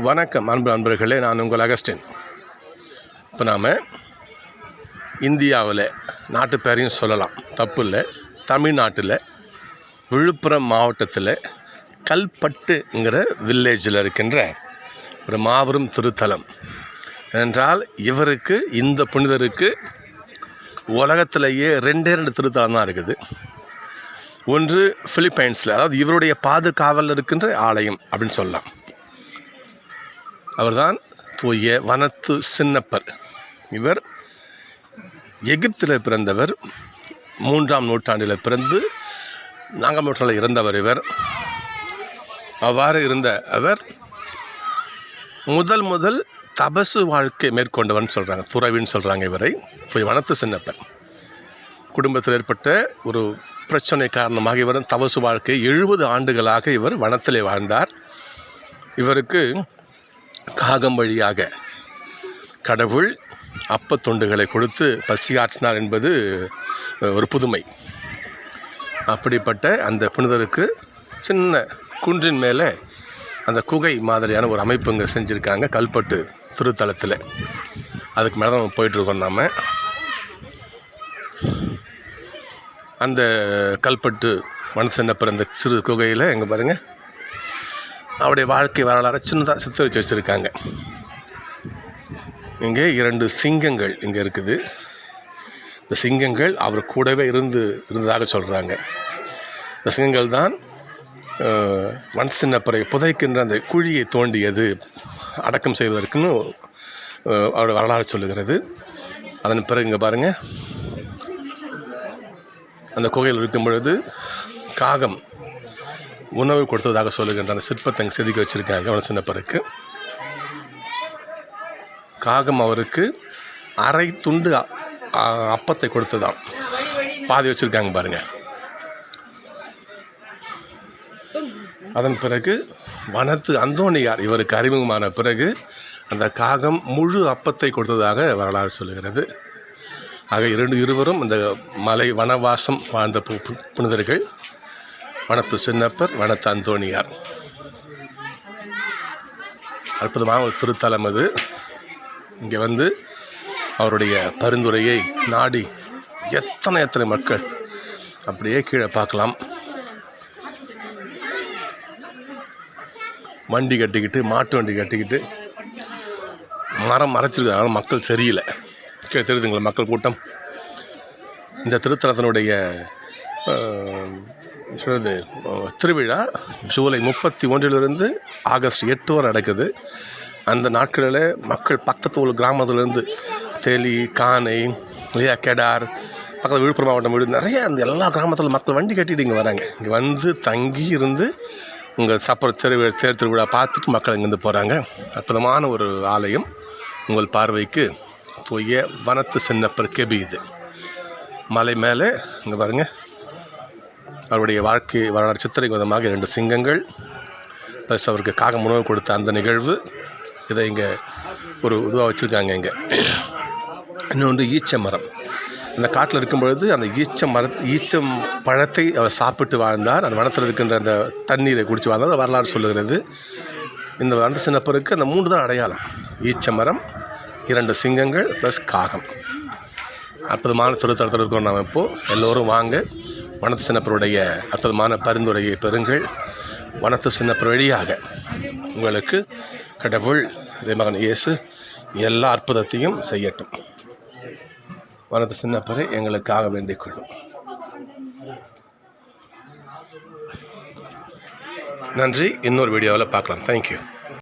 வணக்கம் அன்பு அன்பர்களே நான் உங்கள் அகஸ்டின். இப்போ நாம் இந்தியாவில் நாட்டு பேரையும் சொல்லலாம். தப்பு இல்லை தமிழ்நாட்டில் விழுப்புரம் மாவட்டத்தில் கல்பட்டுங்கிற வில்லேஜில் இருக்கின்ற ஒரு மாபெரும் திருத்தலம். என்றால் இவருக்கு இந்த புனிதருக்கு உலகத்திலேயே ரெண்டே ரெண்டு திருத்தலம் தான் இருக்குது. ஒன்று ஃபிலிப்பைன்ஸில் அதாவது இவருடைய பாதுகாவலில் இருக்கின்ற ஆலயம் அப்படின்னு சொல்லலாம். அவர்தான் தூய வனத்து சின்னப்பர். இவர் எகிப்தில் பிறந்தவர் மூன்றாம் நூற்றாண்டில் பிறந்து நான்காம் நூற்றாண்டில் இறந்தவர் இவர். அவ்வாறு இருந்த அவர் முதல் முதல் தபசு வாழ்க்கை மேற்கொண்டவன் சொல்கிறாங்க துறவின்னு சொல்கிறாங்க இவரை போய் வனத்து சின்னப்பர். குடும்பத்தில் ஏற்பட்ட ஒரு பிரச்சனை காரணமாக இவர் தபசு வாழ்க்கை எழுபது ஆண்டுகளாக இவர் வனத்திலே வாழ்ந்தார். இவருக்கு காகம் வழியாக கடவுள் அப்பத்துண்டுகளை கொடுத்து பசியாற்றினார் என்பது ஒரு புதுமை. அப்படிப்பட்ட அந்த புனிதருக்கு சின்ன குன்றின் மேலே அந்த குகை மாதிரியான ஒரு அமைப்பு இங்கே செஞ்சுருக்காங்க கல்பட்டு திருத்தலத்தில். அதுக்கு மேலே நம்ம போயிட்டுருக்கோம் நாம். அந்த கல்பட்டு மனசென்ன பிறந்த சிறு குகையில் எங்கே பாருங்கள் அவருடைய வாழ்க்கை வரலாறு சின்னதாக சித்தரித்து வச்சுருக்காங்க. இங்கே இரண்டு சிங்கங்கள் இங்கே இருக்குது. இந்த சிங்கங்கள் அவர் கூடவே இருந்து இருந்ததாக சொல்கிறாங்க இந்த சிங்கங்கள் தான் வனசின்னப்பறை புதைக்கின்ற அந்த குழியை தோண்டியது அடக்கம் செய்வதற்குன்னு அவருடைய வரலாறு சொல்லுகிறது. அதன் பிறகு இங்கே பாருங்கள் அந்த குகையில் இருக்கும் பொழுது காகம் உணவு கொடுத்ததாக சொல்லுகின்ற அந்த சிற்பத்தை அங்கே செதுக்கி வச்சுருக்காங்க. அவன் சின்னப்பருக்கு காகம் அவருக்கு அரை துண்டு அப்பத்தை கொடுத்ததாம். பாதி வச்சுருக்காங்க பாருங்கள் அதன் பிறகு வனத்து அந்தோணியார் இவருக்கு அறிமுகமான பிறகு அந்த காகம் முழு அப்பத்தை கொடுத்ததாக வரலாறு சொல்லுகிறது. ஆக இரண்டு இருவரும் இந்த மலை வனவாசம் வாழ்ந்த புனிதர்கள். வனத்து சின்னப்பர் வனத்து அந்தோணியார். அற்புதமான ஒரு திருத்தலம் அது. இங்கே வந்து அவருடைய பரிந்துரையை நாடி எத்தனை எத்தனை மக்கள் அப்படியே கீழே பார்க்கலாம். வண்டி கட்டிக்கிட்டு மாட்டு வண்டி கட்டிக்கிட்டு மரம் மறைச்சிருக்காங்க மக்கள் சரியில்லை கீழே தெரியுதுங்களா மக்கள் கூட்டம்? இந்த திருத்தலத்தினுடைய சொல்கிறது திருவிழா ஜூலை முப்பத்தி ஒன்றிலிருந்து ஆகஸ்ட் எட்டு வரை நடக்குது. அந்த நாட்களில் மக்கள் பக்கத்து உள்ள கிராமத்துலேருந்து தெளி கானை இல்லையா கெடார் பக்கத்தில் விழுப்புரம் மாவட்டம் வீடு நிறைய அந்த எல்லா கிராமத்தில் மக்கள் வண்டி கட்டிட்டு இங்கே வராங்க. இங்கே வந்து தங்கி இருந்து உங்கள் சப்பர தெரு தேர் திருவிழா பார்த்துட்டு மக்கள் இங்கேருந்து போகிறாங்க அற்புதமான ஒரு ஆலயம் உங்கள் பார்வைக்கு. தூய வனத்து சின்னப்பர் கெபி இது மலை மேலே இங்கே பாருங்கள் அவருடைய வாழ்க்கை வரலாறு சித்திரை விதமாக இரண்டு சிங்கங்கள் ப்ளஸ் அவருக்கு காகம் உணவு கொடுத்த அந்த நிகழ்வு. இதை இங்கே ஒரு இதுவாக வச்சுருக்காங்க இங்கே. இன்னொன்று ஈச்ச மரம் அந்த காட்டில் இருக்கும் பொழுது அந்த ஈச்ச மர ஈச்சம் பழத்தை அவர் சாப்பிட்டு வாழ்ந்தார். அந்த வனத்தில் இருக்கின்ற அந்த தண்ணீரை குடித்து வாழ்ந்தார். வரலாறு சொல்லுகிறது. இந்த வனத்து சின்னப்பருக்கு அந்த மூன்று தான் அடையாளம். ஈச்ச மரம் இரண்டு சிங்கங்கள் ப்ளஸ் காகம். அற்புதமான திருத்தலத்தில் இருக்கிறோம் நாம் இப்போது எல்லோரும் வாங்க. வனத்து சின்னப்பருடைய அற்புதமான பரிந்துரையை பெறுங்கள். வனத்து சின்னப்பர் வழியாக உங்களுக்கு கடவுள் மகன் இயேசு எல்லா அற்புதத்தையும் செய்யட்டும். வனத்து சின்னப்பரை எங்களுக்காக வேண்டிக் கொள்ளும். நன்றி. இன்னொரு வீடியோவில் பார்க்கலாம். தேங்க்யூ